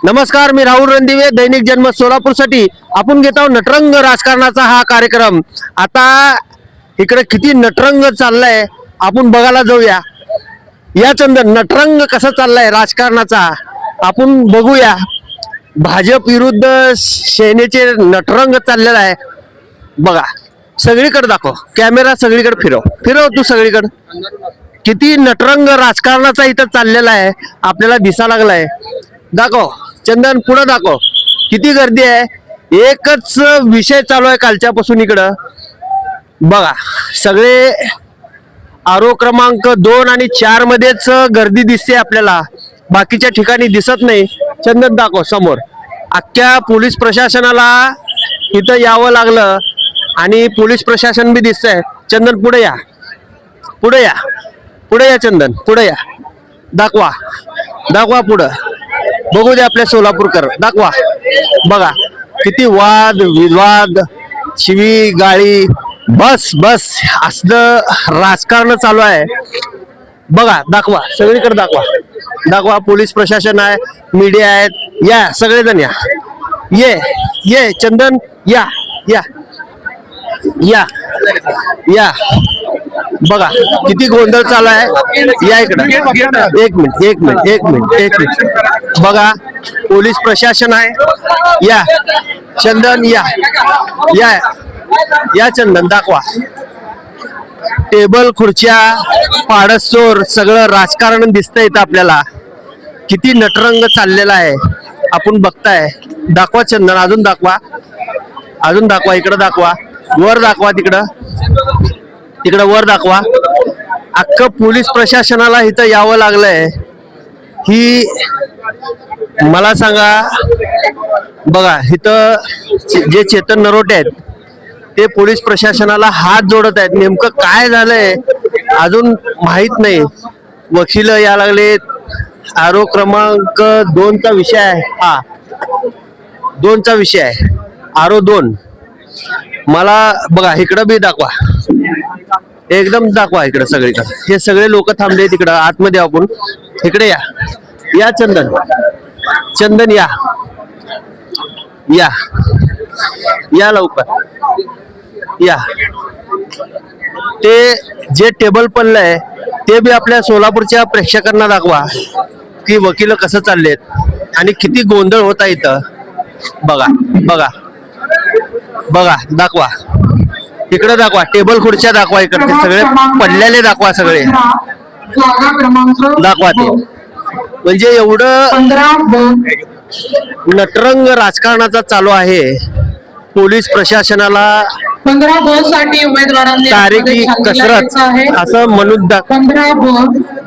नमस्कार मी राहुल रणदिवे दैनिक जन्म सोलापूरसाठी. आपण घेत आहोत नटरंग राजकारणाचा हा कार्यक्रम. आता इकडे किती नटरंग चाललाय आपण बघायला जाऊया. या चंदन नटरंग कसा चाललाय राजकारणाचा आपण बघूया. भाजप विरुद्ध सेनेचे नटरंग चाललेला आहे. बघा सगळीकडे दाखव. कॅमेरा सगळीकडे फिरव. फिरव तू सगळीकडे. किती नटरंग राजकारणाचा इथं चाललेला आहे आपल्याला दिसा लागलाय. दाखव. चंदन पुढं दाखव. किती गर्दी आहे? एकच विषय चालू आहे कालच्यापासून इकडं. बघा सगळे आरो क्रमांक दोन आणि चार मध्येच गर्दी दिसते आपल्याला. बाकीच्या ठिकाणी दिसत नाही. चंदन दाखव समोर. अख्ख्या पोलीस प्रशासनाला इथं यावं लागलं आणि पोलीस प्रशासन बी दिसतंय. चंदन पुढे या. पुढे या. पुढे या चंदन. पुढे या. दाखवा. दाखवा पुढं. बघू दे आपल्या सोलापूरकर. दाखवा. बघा. किती वाद विवाद शिवी गाळी. बस बस. असलं राजकारण चालू आहे. बघा दाखवा. सगळीकडे दाखवा. दाखवा पोलीस प्रशासन आहे मीडिया आहेत. या सगळेजण या. ये ये चंदन. या या. या. या. बघा किती गोंधळ चालू आहे? या इकडं. एक मिनिट एक मिनिट एक मिनिट एक मिनिट. बघा पोलीस प्रशासन आहे. या. चंदन या. या. या चंदन दाखवा. टेबल खुर्च्या पाडसोर सगळं राजकारण दिसतंय इथं आपल्याला. किती नटरंग चाललेला आहे. आपण बघताय. दाखवा चंदन अजून दाखवा. अजून दाखवा इकडं दाखवा. वर दाखवा तिकडं. तिकडं वर दाखवा. अख्खं पोलीस प्रशासनाला इथं यावं लागलंय. ही मला सांगा बघा इथं चे- जे चेतन नरोटे आहेत ते पोलीस प्रशासनाला हात जोडत आहेत. नेमकं काय झालंय अजून माहीत नाही. वकील या लागले. आरो क्रमांक दोनचा विषय आहे. हा दोनचा विषय आहे. आरो दोन. मला बघा इकडं बी दाखवा. एकदम दाखवा इकडं सगळीकडे. हे सगळे लोक थांबले तिकडं आतमध्ये आपण. इकडे या. या चंदन. चंदन या. या. या लवकर. या. ते जे टेबल पडलं आहे ते बी आपल्या सोलापूरच्या प्रेक्षकांना दाखवा की वकील कसं चाललेत आणि किती गोंधळ होता इथं. बघा बघा. बघा दाखवा. इकडे दाखवा टेबल खुर्च्या दाखवा इकडचे सगळे पडलेले दाखवा सगळे. दाखवा ते. म्हणजे एवढं नटरंग राजकारणाचा चालू आहे. पोलीस प्रशासनाला पंधरा ब साठी उमेदवारांनी तारीखी कसरत असं म्हणून पंधरा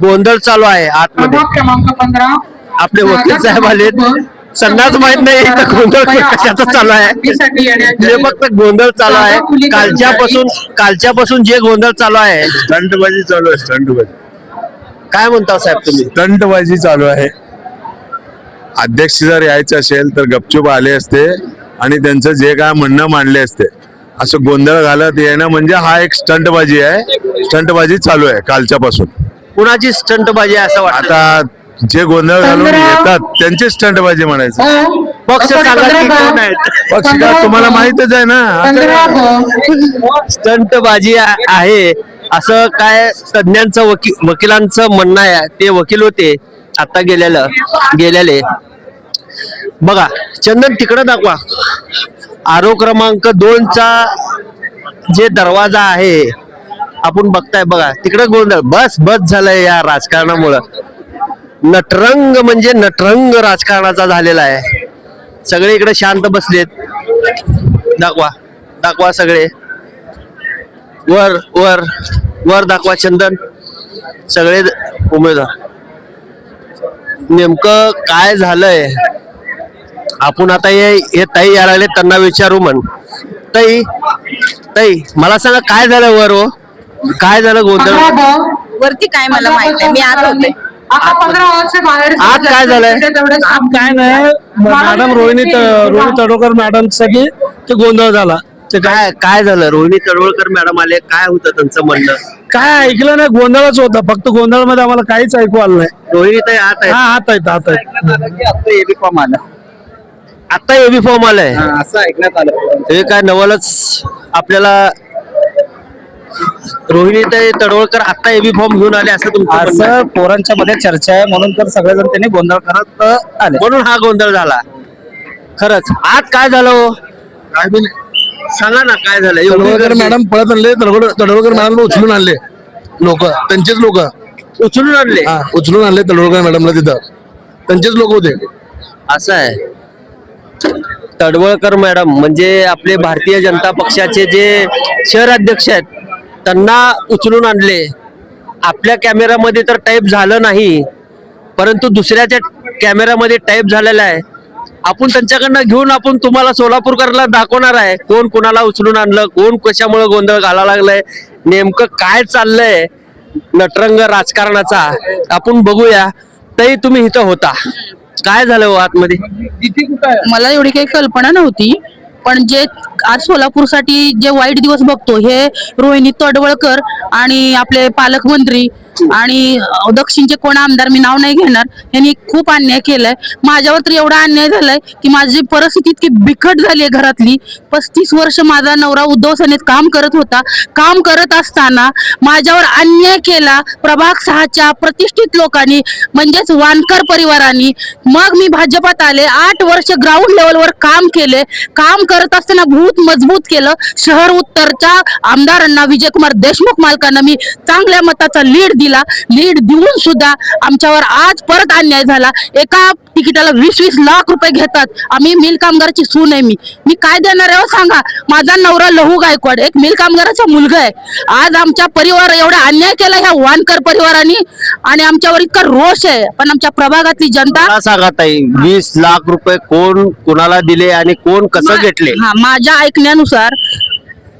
गोंधळ चालू आहे आतमध्ये. क्रमांक पंधरा. आपले वकील साहेब आलेत. त्यांनाच माहीत नाही इथं गोंधळ कशाचा चालू आहे? जे फक्त गोंधळ चालू आहे. कालच्यापासून कालच्यापासून जे गोंधळ चालू आहे स्टंटबाजी चालू आहे स्टंटबाजी. काय म्हणता साहेब तुम्ही? स्टंटबाजी चालू आहे. अध्यक्ष जर यायचे असेल तर गपचूप आले असते आणि त्यांचं जे काय म्हणणं मांडले असते. असं गोंधळ घालत येणं म्हणजे हा एक स्टंटबाजी आहे. स्टंटबाजी चालू आहे कालच्यापासून. कुणाची स्टंटबाजी आहे असं वाटतं? आता जे गोंधळ घालून येतात त्यांची स्टंटबाजी म्हणायचं. पक्ष? पक्ष का? तुम्हाला माहितच आहे ना. स्टंटबाजी आहे. असं काय तज्ञांचं वकील वकिलांचं म्हणणं आहे. ते वकील होते. आता गेलेलं गेलेले. बघा चंदन तिकडं दाखवा. आरो क्रमांक दोनचा जे दरवाजा आहे आपण बघताय बघा तिकडं गोंधळ. बस बस झालंय या राजकारणामुळं. नटरंग म्हणजे नटरंग राजकारणाचा झालेला आहे. सगळे इकडे शांत बसलेत. दाखवा दाखवा सगळे. वर वर वर दाखवा चंदन. सगळे उमेदवार. नेमकं काय झालंय? आपण आता हे हे ताई यायला लागले त्यांना विचारू म्हण. ताई ताई मला सांगा काय झालं वर हो? काय झालं गोंधळ? वरती काय मला माहीत नाही. मी आत होते. आता पंधरा वर्ष बाहेर आत काय झालंय? काय नाही. मॅडम रोहिणी रोहिणी तडोकर मॅडमसाठी ते गोंधळ झाला. ते काय काय काय झालं? रोहिणी तडवळकर मॅडम आले. काय होतं त्यांचं म्हणणं? काय ऐकलं नाही गोंधळच होता. फक्त गोंधळमध्ये आम्हाला काहीच ऐकू आलं नाही. रोहिणी आत आहे हा हात आहेत हात आहेत. आता एबी फॉर्म आलाय. असं ऐकण्यात आलं. हे काय नवलच आपल्याला रोहिणी तडवळकर आता एबी फॉर्म घेऊन आले असं तुमचं म्हणणं आहे? असं पोरांच्या मध्ये चर्चा आहे म्हणून तर सगळेजण त्यांनी गोंधळ करत अ, आले. म्हणून हा गोंधळ झाला. खरंच आज काय झालं हो? काय बी नाही. सांगा ना काय झालं? तडवळकर. मॅडम पळत आणले तडवळ तडवळकर मॅडम उचलून आणले. लोक त्यांचेच लोक. उचलून आणले? उचलून आणले तडवळकर मॅडमला तिथं. त्यांचेच लोक होते. असं आहे. तडवळकर मॅडम म्हणजे आपले भारतीय जनता पक्षाचे जे शहर अध्यक्ष आहेत त्यांना उचलून आणले. आपल्या कॅमेरामध्ये तर टाईप झालं नाही परंतु दुसऱ्याच्या कॅमेरामध्ये टाईप झालेला आहे. आपण त्यांच्याकडनं घेऊन आपण तुम्हाला सोलापूरकरला दाखवणार आहे कोण कोणाला उचलून आणलं कोण कशामुळे गोंधळ घाला लागलाय नेमकं काय चाललंय नटरंग राजकारणाचा आपण बघूया. तरी तुम्ही इथं होता. काय झालं हो आतमध्ये? मला एवढी काही कल्पना नव्हती. पण जे आज सोलापूरसाठी जे वाईट दिवस बघतो हे रोहिणी तडवळकर आणि आपले पालकमंत्री आणि दक्षिणचे कोण आमदार मी नाव नाही घेणार यांनी खूप अन्याय केलाय. माझ्यावर तर एवढा अन्याय झालाय की माझी परिस्थिती इतकी बिकट झाली आहे घरातली. पस्तीस वर्ष माझा नवरा उद्धव सेनेत काम करत होता. काम करत असताना माझ्यावर अन्याय केला. प्रभाग सहाच्या प्रतिष्ठित लोकांनी म्हणजेच वानकर परिवारांनी. मग मी भाजपात आले. आठ वर्ष ग्राउंड लेवलवर काम केले. काम करत असताना भूत मजबूत केलं. शहर उत्तरच्या आमदारांना विजयकुमार देशमुख मालकांना मी चांगल्या मताचा लीड दिला लीड देऊन सुद्धा आमच्यावर आज परत अन्याय झाला. एका तिकिटाला वीस वीस लाख रुपये घेतात. आम्ही मिल कामगाराची सून आहे मी. मी काय देणार आहे हो सांगा. माझा नवरा लहू गायकवाड एक मिल कामगाराचा मुलगा आहे. आज आमच्या परिवार एवढा अन्याय केला ह्या वानकर परिवाराने आणि आमच्यावर इतका रोष आहे. पण आमच्या प्रभागातली जनता सांगा ताई वीस लाख रुपये कोण कुणाला दिले आणि कोण कसं घेतले? हा माझ्या ऐकण्यानुसार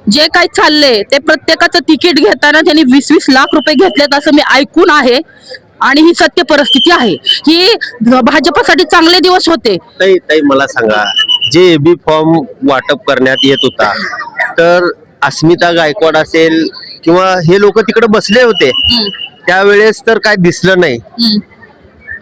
जे काही चाललंय ते प्रत्येकाचं तिकीट घेताना त्यांनी वीस वीस लाख रुपये घेतलेत असं मी ऐकून आहे आणि ही सत्य परिस्थिती आहे. ही भाजपसाठी चांगले दिवस होते. ताई ताई मला सांगा जे एबी फॉर्म वाटप करण्यात येत होता तर अस्मिता गायकवाड असेल किंवा हे लोक तिकडे बसले होते त्यावेळेस तर काय दिसलं नाही.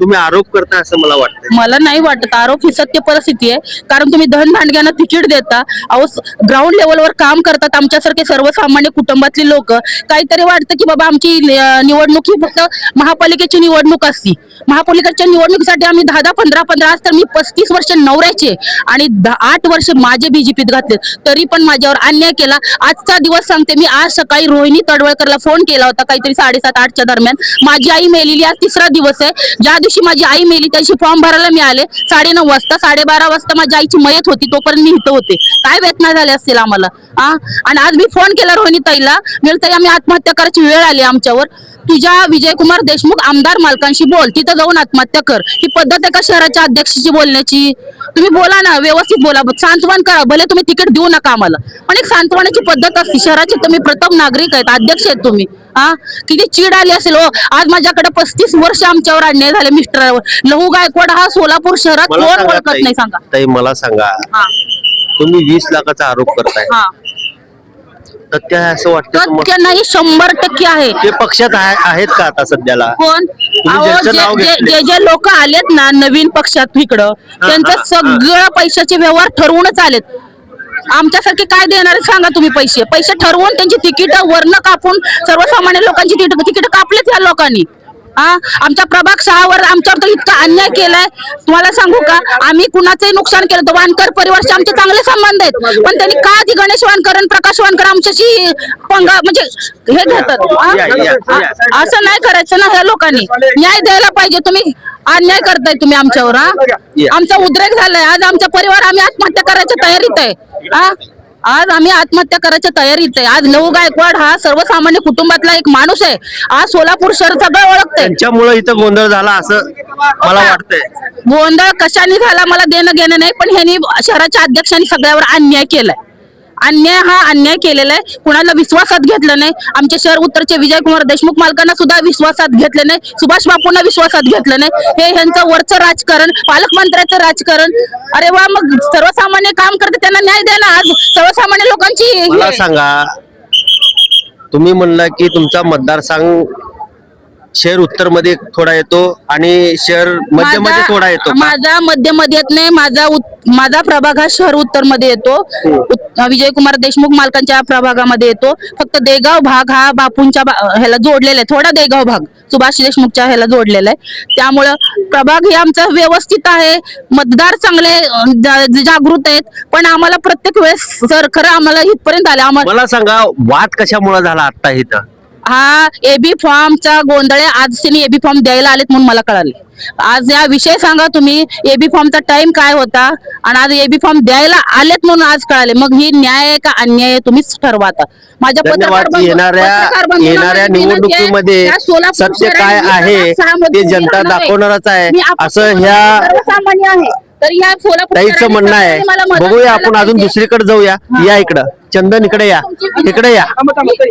तुम्ही आरोप करता असं मला वाटतं मला नाही वाटत. आरोप ही सत्य परिस्थिती आहे. कारण तुम्ही धन भांडग्यांना तिकीट देता. अहो ग्राउंड लेवलवर काम करतात आमच्यासारखे सर्वसामान्य कुटुंबातले लोक. काहीतरी वाटतं की बाबा आमची निवडणूक ही फक्त महापालिकेची निवडणूक असती. महापालिकेच्या निवडणुकीसाठी आम्ही दहा दहा पंधरा पंधरा आज तर मी पस्तीस वर्ष नवऱ्याचे आणि आठ वर्ष माझे बीजेपीत घातले तरी पण माझ्यावर अन्याय केला. आजचा दिवस सांगते मी. आज सकाळी रोहिणी तडवळकरला फोन केला होता. काहीतरी साडेसात आठच्या दरम्यान. माझी आई मेलेली आज तिसरा दिवस आहे. ज्या दिवशी माझी आई मेली त्याशी फॉर्म भरायला मी आले साडेनऊ वाजता साडेबारा वाजता माझी आईची मयत होती तोपर्यंत मी इथं होते. काय वेदना झाल्या असतील आम्हाला? हा आणि आज मी फोन केला रोहिणी ताईला मी ताई आम्ही आत्महत्या करायची वेळ आली आमच्यावर. तुझ्या विजयकुमार देशमुख आमदार मालकांशी बोल. तिथं जाऊन आत्महत्या कर. ही पद्धत आहे का शहराच्या अध्यक्षाची बोलण्याची? तुम्ही बोला ना व्यवस्थित बोला. सांत्वन करा. भले तुम्ही तिकीट देऊ नका आम्हाला. पण एक सांत्वनाची पद्धत असते. शहराचे तुम्ही प्रथम नागरिक आहेत अध्यक्ष आहेत तुम्ही. हा किती चीड आली असेल हो. आज माझ्याकडे पस्तीस वर्ष आमच्यावर अन्याय झाले मिस्टरावर लहू गायकवाड हा सोलापूर शहरात मला कोण सांगा ओळखत ताई. नाही सांगा. ताई मला सांगा. हा. तुम्ही वीस लाखाचा आरोप करताय. हा. तथ्य आहे असं वाटतं तुम्हाला? नाही शंभर टक्के आहे. ते पक्षात आहे- आहेत का आता सध्याला? कोण? अहो, ज्यांचं जे नाव जे घेतलंय. जे- जे लोक आलेत ना नवीन पक्षात इकडं हा, त्यांचं हा. सगळं पैशाचे व्यवहार ठरवूनच आलेत. आमच्यासारखे काय देणार सांगा तुम्ही पैसे. पैसे ठरवून त्यांची तिकीट वर्ण कापून सर्वसामान्य लोकांची तिकीट कापलेच या लोकांनी. हा? आमच्या प्रभाग सहावर आमच्यावर तर इतका अन्याय केलाय. तुम्हाला सांगू का? आम्ही कुणाचंही नुकसान केलं तर वानकर परिवारचे आमचे चांगले संबंध आहेत. पण त्यांनी का ती गणेश वानकर आणि प्रकाश वानकर आमच्याशी पंगा म्हणजे हे घेतात. असं नाही करायचं ना ह्या लोकांनी. न्याय द्यायला पाहिजे. तुम्ही अन्याय करताय तुम्ही आमच्यावर हा. आमचा उद्रेक झालाय. आज आमचा परिवार आम्ही आत्महत्या करायच्या तयारीत आहे. हा? आज आम्ही आत्महत्या करायच्या तयारीत आहे. आज लहू गायकवाड हा सर्वसामान्य कुटुंबातला एक माणूस आहे. आज सोलापूर शहर सगळं ओळखतंय. त्यांच्यामुळे इथं गोंधळ झाला असं मला वाटतंय. गोंधळ कशाने झाला मला देणं घेणं नाही पण ह्यांनी शहराच्या अध्यक्षांनी सगळ्यावर अन्याय केलाय. अन्याय हा अन्याय केलेला आहे. कुणाला विश्वासात घेतलं नाही. आमचे शहर उत्तरचे विजयकुमार देशमुख मालकांना सुद्धा विश्वासात घेतलं नाही. सुभाष बापूंना विश्वासात घेतलं नाही. हे ह्यांचं वरचं राजकारण पालकमंत्र्याचं राजकारण. अरे वा मग सर्वसामान्य काम करते त्यांना न्याय द्या ना आज. सर्वसामान्य लोकांची मला सांगा तुम्ही म्हणला की तुमचा मतदारसंघ शहर उत्तरमध्ये थोडा येतो आणि शहर मध्यमध्ये थोडा येतो. का? माझा मध्यमध्ये येत नाही माझा उत- माझा प्रभाग हा शहर उत्तरमध्ये येतो उत- विजयकुमार देशमुख मालकांच्या प्रभागामध्ये येतो. फक्त देगाव भाग हा बापूंच्या बा- ह्याला जोडलेला आहे. थोडा देगाव भाग सुभाष देशमुखच्या ह्याला जोडलेला आहे. त्यामुळं प्रभाग हे आमचा व्यवस्थित आहे. मतदार चांगले अं, जा- जागृत आहेत. पण आम्हाला प्रत्येक वेळेस सर खरं आम्हाला इथपर्यंत आले. आम्हाला मला सांगा वाद कशामुळे झाला आता इथं? हा एबी फॉर्मचा गोंधळ. आज त्यांनी एबी फॉर्म द्यायला आलेत म्हणून मला कळाले. आज या विषय सांगा तुम्ही एबी फॉर्मचा टाइम काय होता आणि आज एबी फॉर्म द्यायला आलेत म्हणून आज कळाले. मग ही न्याय आहे का अन्याय तुम्हीच ठरवा आता माझ्या येणाऱ्या निवडणुकीमध्ये सत्य काय आहे ते जनता. दाखवणारच आहे. असं ह्या तर या सोलापूर म्हणणं आहे. बघूया आपण अजून. दुसरीकडे जाऊया. या इकडं. चंदन इकडे या. इकडे या.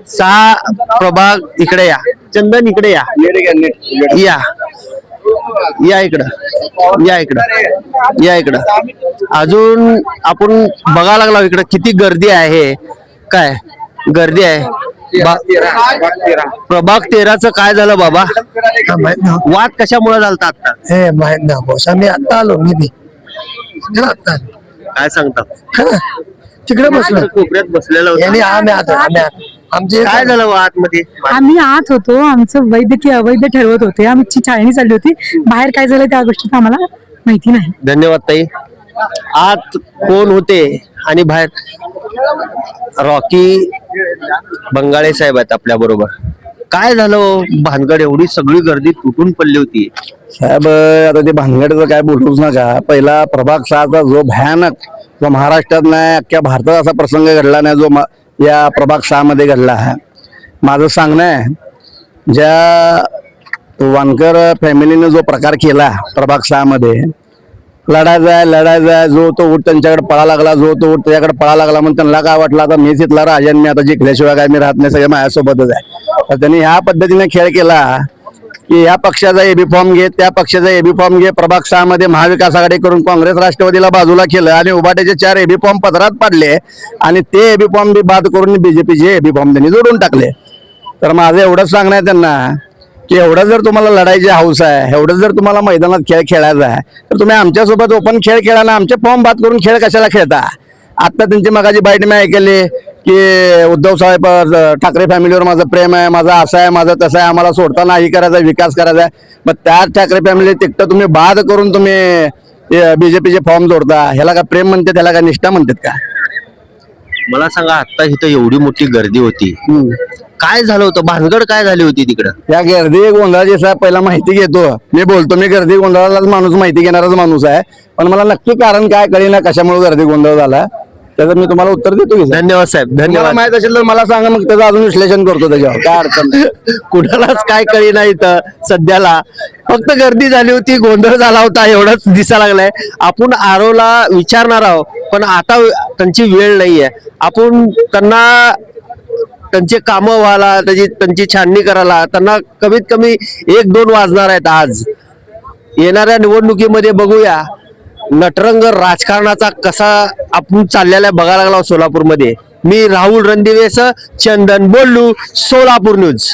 सहा प्रभाग इकडे या. चंदन इकडे या. या. या इकडं. या इकडं. या इकडं. अजून आपण बघायला लागलो इकडं किती गर्दी आहे. काय? गर्दी आहे. प्रभाग तेराचं काय झालं बाबा? वाद कशामुळे झालता आता हे माहीत ना आम्ही आता आलो मी. काय सांगतात? तिकडे बसलो. कोपऱ्यात बसलेलं होतं. यांनी आम्ही आता आम्ही आत. आमचे काय झालं वादमध्ये आम्ही आत होतो. आमचं वैध की अवैध ठरवत होते. आमची छाळणी चालली होती. बाहेर काय झालं त्या गोष्टीत आम्हाला माहिती नाही. धन्यवाद ताई. आत कोण होते आणि बाहेर? रॉकी बंगाळे साहेब आहेत आपल्या बरोबर. काय झालं हो? भानगड एवढी सगळी गर्दी तुटून पडली होती. साहेब आता ते भानगडचं काय बोलूच नका. पहिला प्रभाग सहाचा जो भयानक जो महाराष्ट्रात नाही अख्ख्या भारतात असा प्रसंग घडला नाही जो या प्रभाग सहामध्ये घडला आहे. माझं सांगणं आहे ज्या वानकर फॅमिलीने जो प्रकार केला प्रभाग सहामध्ये लढायचा आहे लढायचा आहे. जो तो उठ त्यांच्याकडे पळा लागला जो तो उठ त्याच्याकडे पळा लागला म्हणून त्यांना काय वाटलं? आता मीच इथला राजन मी आता जिंकल्याशिवाय काय मी राहत नाही सगळे माझ्यासोबतच आहे. तर त्यांनी ह्या पद्धतीने खेळ केला की या पक्षाचा एबी फॉर्म घे त्या पक्षाचा एबी फॉर्म घे. प्रभाग सहा मध्ये महाविकास आघाडी करून काँग्रेस राष्ट्रवादीला बाजूला केलं आणि उभाट्याचे चार एबी फॉर्म पदरात पाडले आणि ते एबी फॉर्म बी बाद करून बीजेपीचे एबी फॉर्म त्यांनी जोडून टाकले. तर माझं एवढंच सांगणं आहे त्यांना. की एवढं जर तुम्हाला लढायची हौस आहे एवढं जर तुम्हाला मैदानात खेळ खेळायचा आहे तर तुम्ही आमच्यासोबत ओपन खेळ खेळा ना. आमचे फॉर्म बाद करून खेळ कशाला खेळता? आता त्यांची मगाची बाईट मी ऐकली की उद्धव साहेब ठाकरे फॅमिलीवर माझं प्रेम आहे माझं असं आहे माझं तसं आहे आम्हाला सोडता नाही करायचा आहे, विकास करायचा आहे. मग त्या ठाकरे फॅमिली तिकटं तुम्ही बाद करून तुम्ही बीजेपीचे फॉर्म जोडता. ह्याला का प्रेम म्हणते त्याला का निष्ठा म्हणतात का? मला सांगा आता इथं एवढी मोठी गर्दी होती. काय झालं होतं? भानगड काय झाली होती तिकडं? या गर्दी गोंधळाची साहेब पहिला माहिती घेतो. मी बोलतो मी गर्दी गोंधळालाच माणूस माहिती घेणाराच माणूस आहे. पण मला नक्की कारण काय कळेना कशामुळे गर्दी गोंधळ झाला. त्याचं मी तुम्हाला उत्तर देतो की साहेब. धन्यवाद साहेब तुम्हाला धन्यवाद माहीत असेल तर मला सांगा मग त्याचं अजून विश्लेषण करतो त्याच्यावर. काय अडचण नाही. कुणालाच काय कळी नाही इथं सध्याला. फक्त गर्दी झाली होती गोंधळ झाला होता एवढंच दिसा लागलाय. आपण आरोला विचारणार आहोत पण आता त्यांची वेळ नाहीये. आपण त्यांना त्यांचे कामं व्हायला त्याची त्यांची छाननी करायला त्यांना कमीत कमी एक दोन वाजणार आहेत आज. येणाऱ्या निवडणुकीमध्ये बघूया नटरंग राजकारणाचा कसा आपण चाललेला बघायला लागला सोलापूरमध्ये. मी राहुल रणदिवेस चंदन बोलू सोलापूर न्यूज.